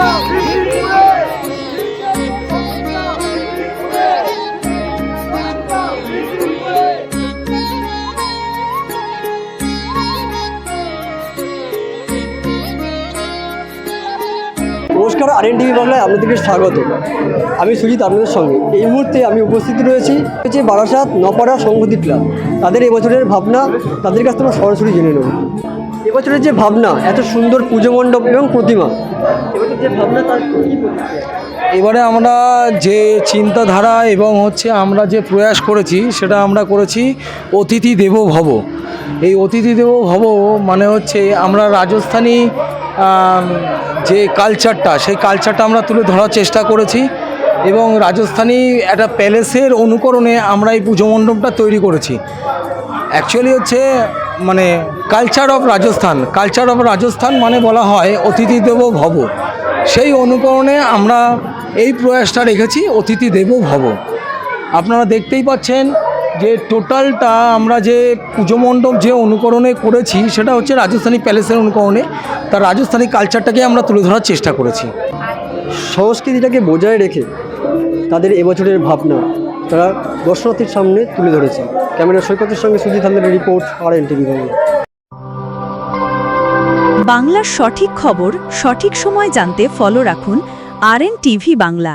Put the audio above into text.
নমস্কার আর N TV বাংলায় আপনাদেরকে স্বাগত। আমি সুজিত আপনাদের সঙ্গে। এই মুহূর্তে আমি উপস্থিত রয়েছি হচ্ছে বারাসাত নপাড়া সংহতি ক্লাব। তাদের এবছরের ভাবনা, তাদের কাছ থেকে সরাসরি জেনে নেব। এবছরের যে ভাবনা, এত সুন্দর পুজো মণ্ডপ এবং প্রতিমা, এবছর যে ভাবনা তার? এবারে আমরা যে চিন্তাধারা এবং হচ্ছে আমরা যে প্রয়াস করেছি, সেটা আমরা করেছি অতিথি দেব ভব এই অতিথি দেব ভব মানে হচ্ছে আমরা রাজস্থানী যে কালচারটা, সেই কালচারটা আমরা তুলে ধরার চেষ্টা করেছি এবং রাজস্থানী একটা প্যালেসের অনুকরণে আমরা এই পুজো মণ্ডপটা তৈরি করেছি অ্যাকচুয়ালি হচ্ছে মানে culture of Rajasthan culture of Rajasthan মানে বলা হয় অতিথি দেব ভব। সেই অনুকরণে আমরা এই প্রয়াসটা রেখেছি অতিথি দেব ভব। আপনারা দেখতেই পাচ্ছেন যে টোটালটা আমরা যে পুজো মণ্ডপ যে অনুকরণে করেছি, সেটা হচ্ছে রাজস্থানী প্যালেসের অনুকরণে। তার রাজস্থানী কালচারটাকে আমরা তুলে ধরার চেষ্টা করেছি। সংস্কৃতিটাকে বজায় রেখে তাদের এবছরের ভাবনা। তারা দর্শনার্থীর সামনে তুলে ধরেছে ক্যামেরা সৈকতের সঙ্গে সুজিত হালদারের রিপোর্ট আর এন টিভি বাংলা। বাংলার সঠিক খবর সঠিক সময় জানতে ফলো রাখুন আর টিভি বাংলা।